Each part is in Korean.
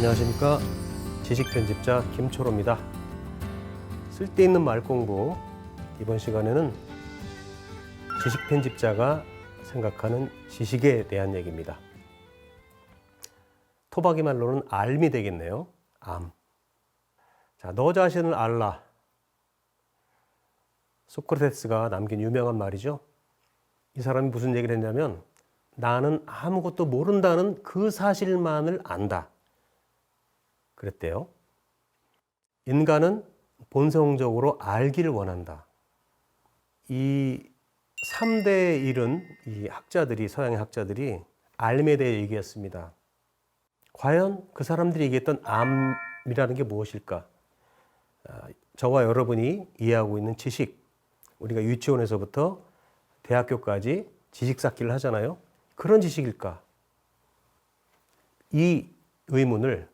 안녕하십니까 지식편집자 김초로입니다. 쓸데있는 말 공부 이번 시간에는 지식편집자가 생각하는 지식에 대한 얘기입니다. 토박이 말로는 알미 되겠네요. 암. 자, 너 자신을 알라. 소크라테스가 남긴 유명한 말이죠. 이 사람이 무슨 얘기를 했냐면 나는 아무것도 모른다는 그 사실만을 안다. 그랬대요. 인간은 본성적으로 알기를 원한다. 이 3대 일은 이 학자들이, 서양의 학자들이 알에 대해 얘기했습니다. 과연 그 사람들이 얘기했던 암이라는 게 무엇일까? 아, 저와 여러분이 이해하고 있는 지식, 우리가 유치원에서부터 대학교까지 지식 쌓기를 하잖아요. 그런 지식일까? 이 의문을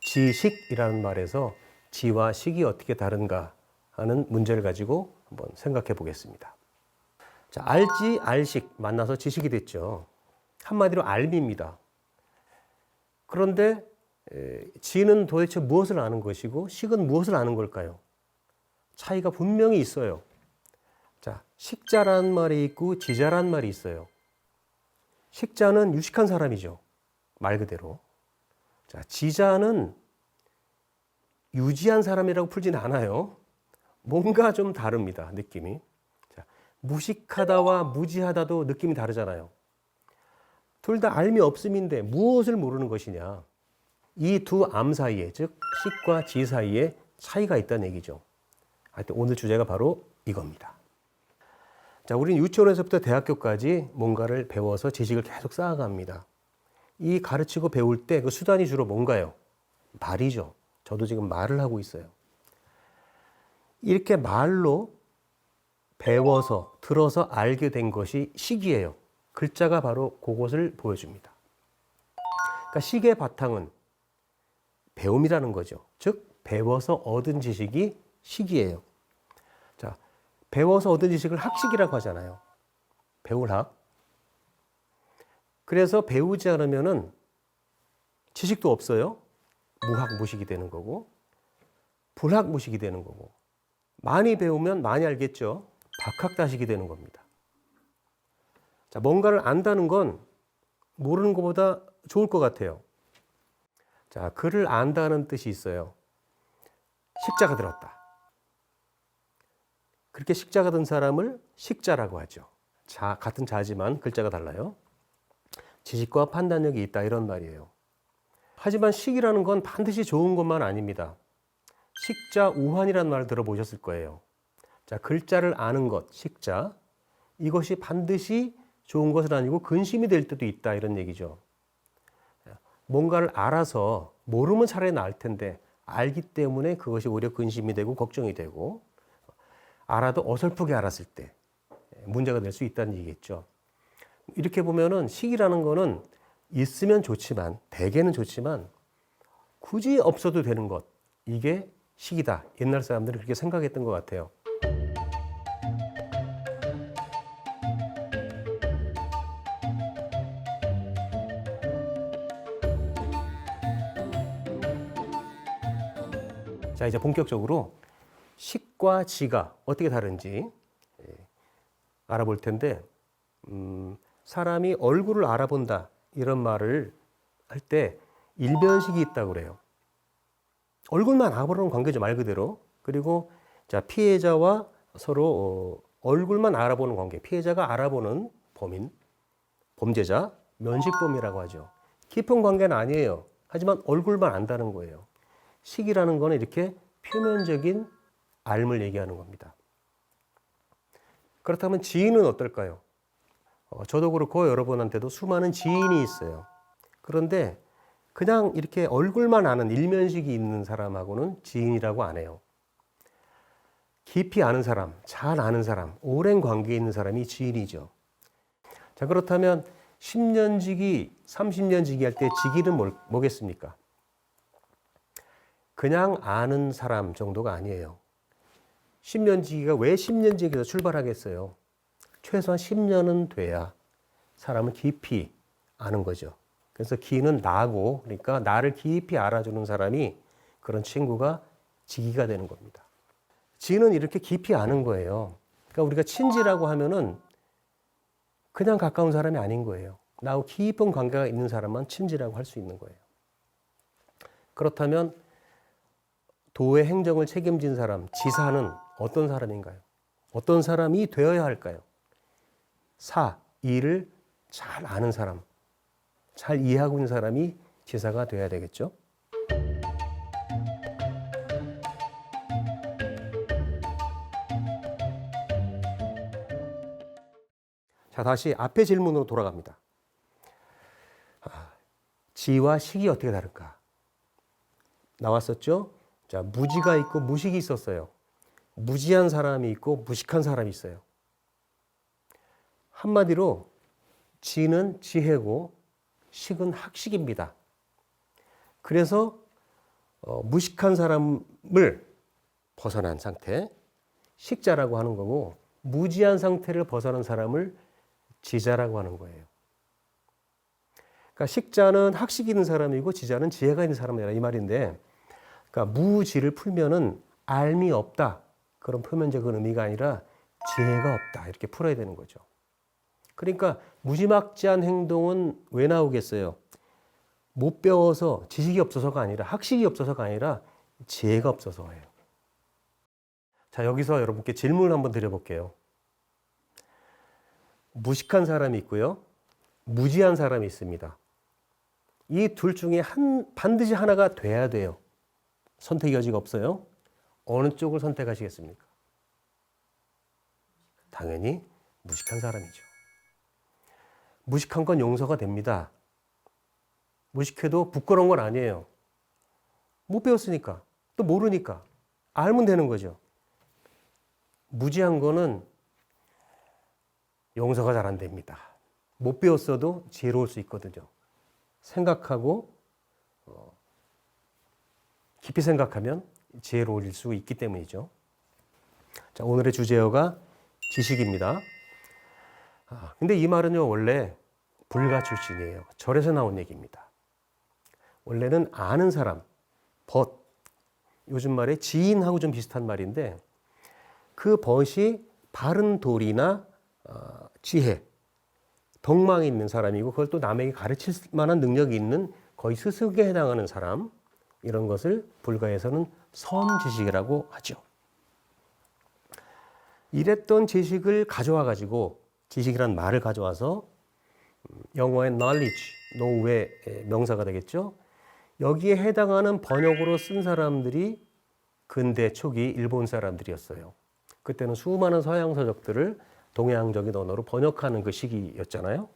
지식이라는 말에서 지와 식이 어떻게 다른가 하는 문제를 가지고 한번 생각해 보겠습니다. 자, 알지, 알식 만나서 지식이 됐죠. 한마디로 알미입니다. 그런데 에, 지는 도대체 무엇을 아는 것이고 식은 무엇을 아는 걸까요? 차이가 분명히 있어요. 자, 식자라는 말이 있고 지자라는 말이 있어요. 식자는 유식한 사람이죠. 말 그대로. 자, 지자는 유지한 사람이라고 풀진 않아요. 뭔가 좀 다릅니다. 느낌이. 자, 무식하다와 무지하다도 느낌이 다르잖아요. 둘 다 알미 없음인데 무엇을 모르는 것이냐. 이 두 암 사이에, 즉, 식과 지 사이에 차이가 있다는 얘기죠. 하여튼 오늘 주제가 바로 이겁니다. 자, 우리는 유치원에서부터 대학교까지 뭔가를 배워서 지식을 계속 쌓아갑니다. 이 가르치고 배울 때 그 수단이 주로 뭔가요? 말이죠. 저도 지금 말을 하고 있어요. 이렇게 말로 배워서 들어서 알게 된 것이 식이에요. 글자가 바로 그것을 보여줍니다. 그러니까 식의 바탕은 배움이라는 거죠. 즉 배워서 얻은 지식이 식이에요. 자, 배워서 얻은 지식을 학식이라고 하잖아요. 배울 학. 그래서 배우지 않으면은 지식도 없어요. 무학무식이 되는 거고 불학무식이 되는 거고 많이 배우면 많이 알겠죠. 박학다식이 되는 겁니다. 자, 뭔가를 안다는 건 모르는 것보다 좋을 것 같아요. 자, 글을 안다는 뜻이 있어요. 식자가 들었다. 그렇게 식자가 든 사람을 식자라고 하죠. 자, 같은 자지만 글자가 달라요. 지식과 판단력이 있다 이런 말이에요. 하지만 식이라는 건 반드시 좋은 것만 아닙니다. 식자 우환이라는 말 들어보셨을 거예요. 자, 글자를 아는 것, 식자. 이것이 반드시 좋은 것은 아니고 근심이 될 때도 있다 이런 얘기죠. 뭔가를 알아서 모르면 차라리 나을 텐데 알기 때문에 그것이 오히려 근심이 되고 걱정이 되고 알아도 어설프게 알았을 때 문제가 될 수 있다는 얘기겠죠. 이렇게 보면은 식이라는 거는 있으면 좋지만 대개는 좋지만 굳이 없어도 되는 것 이게 식이다. 옛날 사람들이 그렇게 생각했던 것 같아요. 자 이제 본격적으로 식과 지가 어떻게 다른지 예, 알아볼 텐데 음, 사람이 얼굴을 알아본다 이런 말을 할 때 일변식이 있다고 그래요. 얼굴만 알아보는 관계죠 말 그대로. 그리고 자 피해자와 서로 어, 얼굴만 알아보는 관계. 피해자가 알아보는 범인, 범죄자, 면식범이라고 하죠. 깊은 관계는 아니에요. 하지만 얼굴만 안다는 거예요. 식이라는 거는 이렇게 표면적인 알을 얘기하는 겁니다. 그렇다면 지인은 어떨까요? 어, 저도 그렇고 여러분한테도 수많은 지인이 있어요. 그런데 그냥 이렇게 얼굴만 아는 일면식이 있는 사람하고는 지인이라고 안 해요. 깊이 아는 사람, 잘 아는 사람, 오랜 관계에 있는 사람이 지인이죠. 자, 그렇다면 10년 지기, 30년 지기 할 때 지기는 뭘, 뭐겠습니까? 그냥 아는 사람 정도가 아니에요. 10년 지기가 왜 10년 지기에서 최소한 10년은 돼야 사람을 깊이 아는 거죠. 그래서 기는 나고 그러니까 나를 깊이 알아주는 사람이 그런 친구가 지기가 되는 겁니다. 지는 이렇게 깊이 아는 거예요. 그러니까 우리가 친지라고 하면은 그냥 가까운 사람이 아닌 거예요. 나하고 깊은 관계가 있는 사람만 친지라고 할 수 있는 거예요. 그렇다면 도의 행정을 책임진 사람, 지사는 어떤 사람인가요? 어떤 사람이 되어야 할까요? 사, 일을 잘 아는 사람, 잘 이해하고 있는 사람이 지사가 돼야 되겠죠. 자, 다시 앞의 질문으로 돌아갑니다. 아, 지와 식이 어떻게 다를까? 나왔었죠? 자, 무지가 있고 무식이 있었어요. 무지한 사람이 있고 무식한 사람이 있어요. 한마디로 지는 지혜고 식은 학식입니다. 그래서 어, 무식한 사람을 벗어난 상태, 식자라고 하는 거고 무지한 상태를 벗어난 사람을 지자라고 하는 거예요. 그러니까 식자는 학식이 있는 사람이고 지자는 지혜가 있는 사람이라 이 말인데, 그러니까 무지를 풀면은 알미 없다 그런 표면적인 의미가 아니라 지혜가 없다 이렇게 풀어야 되는 거죠. 그러니까 무지막지한 행동은 왜 나오겠어요? 못 배워서 지식이 없어서가 아니라 학식이 없어서가 아니라 지혜가 없어서예요. 자 여기서 여러분께 질문을 한번 드려볼게요. 무식한 사람이 있고요. 무지한 사람이 있습니다. 이 둘 중에 한, 반드시 하나가 돼야 돼요. 선택 여지가 없어요. 어느 쪽을 선택하시겠습니까? 당연히 무식한 사람이죠. 무식한 건 용서가 됩니다. 무식해도 부끄러운 건 아니에요. 못 배웠으니까, 또 모르니까, 알면 되는 거죠. 무지한 거는 용서가 잘 안 됩니다. 못 배웠어도 지혜로울 수 있거든요. 생각하고 어, 깊이 생각하면 지혜로울 수 있기 때문이죠. 자, 오늘의 주제어가 지식입니다. 아, 근데 이 말은요, 원래 불가 출신이에요. 절에서 나온 얘기입니다. 원래는 아는 사람, 벗, 요즘 말에 지인하고 좀 비슷한 말인데 그 벗이 바른 도리나 어, 지혜, 덕망이 있는 사람이고 그걸 또 남에게 가르칠 만한 능력이 있는 거의 스승에 해당하는 사람 이런 것을 불가에서는 선지식이라고 하죠. 이랬던 지식을 가져와 가지고 지식이란 말을 가져와서 음, 영어의 knowledge, 노후의 명사가 되겠죠. 여기에 해당하는 번역으로 쓴 사람들이 근대 초기 일본 사람들이었어요. 그때는 수많은 서양 서적들을 동양적인 언어로 번역하는 그 시기였잖아요.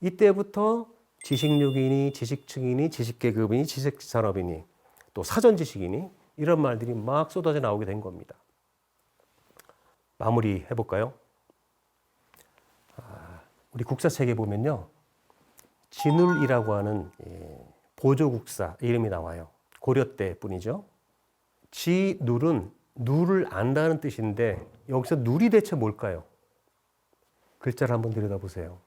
이때부터 지식욕이니 지식층이니 지식계급이니 지식산업이니 또 사전지식이니 이런 말들이 막 쏟아져 나오게 된 겁니다. 마무리 해볼까요? 아, 우리 국사책에 보면요. 진울이라고 하는 예, 보조국사 이름이 나와요. 고려 때 뿐이죠. 지눌은 누를 안다는 뜻인데 여기서 누리 대체 뭘까요? 글자를 한번 들여다보세요.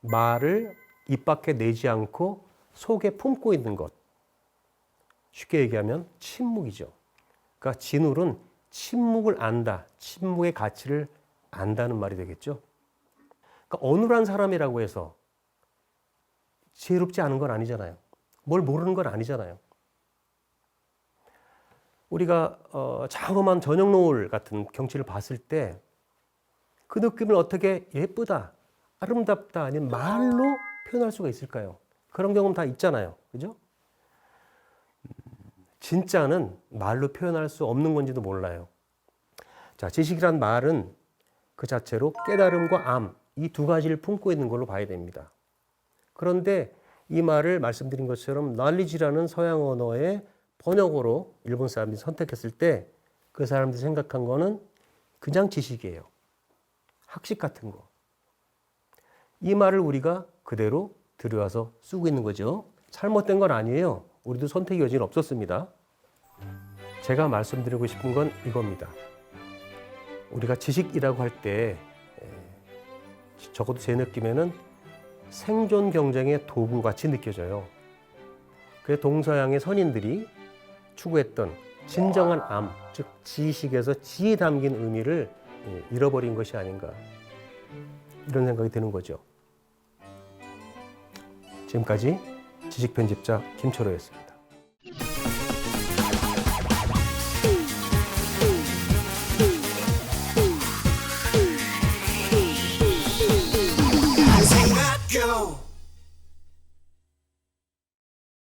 말을 입 밖에 내지 않고 속에 품고 있는 것. 쉽게 얘기하면 침묵이죠. 그러니까 진울은 침묵을 안다. 침묵의 가치를 안다는 말이 되겠죠. 그러니까 어눌한 사람이라고 해서 지혜롭지 않은 건 아니잖아요. 뭘 모르는 건 아니잖아요. 우리가 어, 장엄한 저녁 노을 같은 경치를 봤을 때 그 느낌을 어떻게 예쁘다, 아름답다 아니면 말로 표현할 수가 있을까요? 그런 경험 다 있잖아요. 그죠? 진짜는 말로 표현할 수 없는 건지도 몰라요. 자, 지식이란 말은 그 자체로 깨달음과 암, 이 두 가지를 품고 있는 걸로 봐야 됩니다. 그런데 이 말을 말씀드린 것처럼 knowledge라는 서양 언어의 번역으로 일본 사람들이 선택했을 때 그 사람들이 생각한 거는 그냥 지식이에요. 학식 같은 거. 이 말을 우리가 그대로 들여와서 쓰고 있는 거죠. 잘못된 건 아니에요. 우리도 선택의 여지는 없었습니다. 제가 말씀드리고 싶은 건 이겁니다. 우리가 지식이라고 할 때 적어도 제 느낌에는 생존 경쟁의 도구 같이 느껴져요. 그 동서양의 선인들이 추구했던 진정한 암, 즉 지식에서 지에 담긴 의미를 예, 잃어버린 것이 아닌가 이런 생각이 드는 거죠. 지금까지 지식 편집자 김철호였습니다.